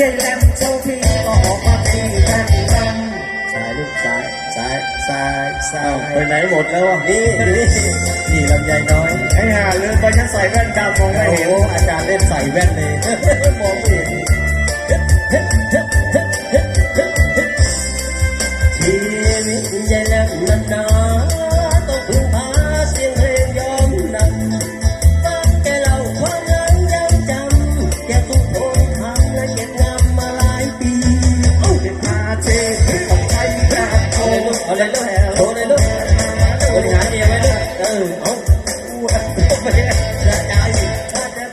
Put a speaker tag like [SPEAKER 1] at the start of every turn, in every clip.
[SPEAKER 1] ยายแหลมโชว์พี่ก็ออกมาตีกันกัน
[SPEAKER 2] สายลูกสายสายสายสา
[SPEAKER 1] ยไปไหนหมดแล้วอะ
[SPEAKER 2] นี่นี่นี่ลำไยน้อย
[SPEAKER 1] ไอ้ห่าลืมไปฉันใส่แว่นดำมองไม่เห็น
[SPEAKER 2] โหอาจารย์เล่นใส่แว่นเลยมองไม่เห็น ชเอาเลย
[SPEAKER 1] ว์
[SPEAKER 2] ลูกเอาเลยลูกโชว์เลยลูกบริหารเดียวไว้ลูกเออเอาไม่ได้กระจายถ้าจะ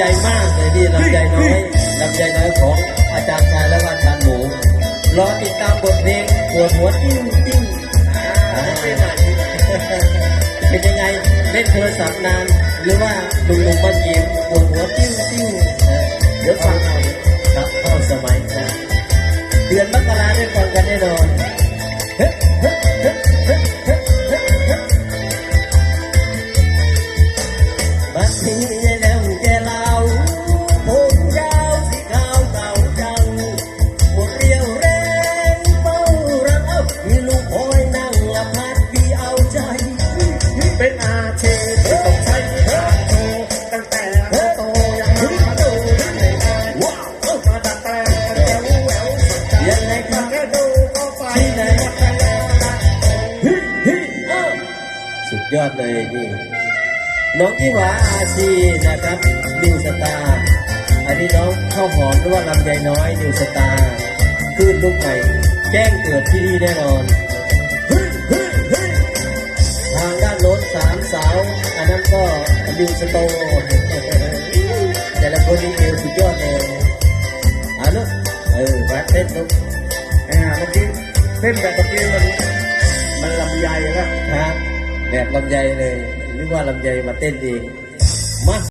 [SPEAKER 2] ใหญ่มากเลยนี่ลำใหญ่น้อยลำใหญ่น้อยของอาจารย์ชายและวันจันหมูรอติดตามบทเพลงปวดหัวติ้วติ้วอ่าเป็นยังไงเล่นโทรศัพท์นาน หรือว่าหนุ่มๆมาจีบปวดหัวติ้วติ้วเดี๋ยวฟังเอาครับเข้าสมัยนะเดือนมกราได้ฟังกันแน่นอน สุดยอดเลยนี่น้องยี่หวาอาชีนะครับนิวสตาร์อันนี้น้องข้าวหอมหรือว่าลำไยน้อยนิวสตาร์ขึ้นลูกใหม่แจ้งเกิดที่นี่แน่นอนเฮ้ยเฮ้ยเฮ้ยทางด้านโน้นสามสาวอันนั้นก็นิวสโตแต่ละคนนี่เอวสุดยอดเลยอะลูกเออมาเต้นลูก
[SPEAKER 1] อ่ามื่อกี้เต้นแบบเมื่อกี้มันมันำไยแล้ว
[SPEAKER 2] ฮะแบบลำไยเลยนึกว่าลำไยมาเต้นเองมา